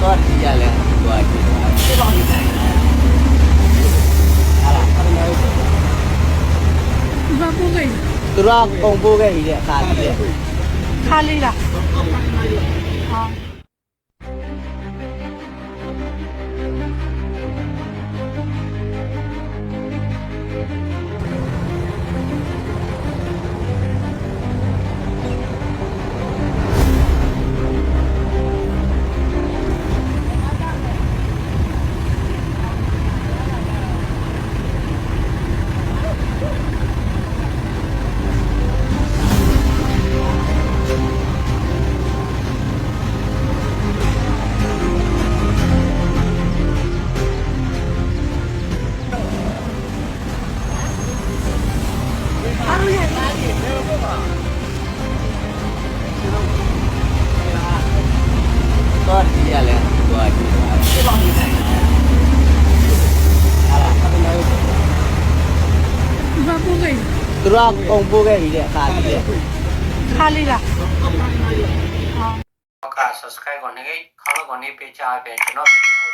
တော့ဒီရလဲတော့ဒီတော့ဘာလို့လဲဟာလားဘာလို့လဲဘာပို့ခဲ့သူကပုံပို့ခဲ့ရတဲ့အခါကြီးလေခါလေးလားဟာ တော့ဒီရလဲသူကကြည့်ပါဟာလားဘာပို့ခဲ့သူတို့ကပုံပိုးခဲ့ပြီတဲ့အခါကြီးတဲ့ခါလေးလားဟာက subscribe ကိုနေခိုင်းခေါင်းကိုနေပေးချပေးကျွန်တော်ဗီဒီယို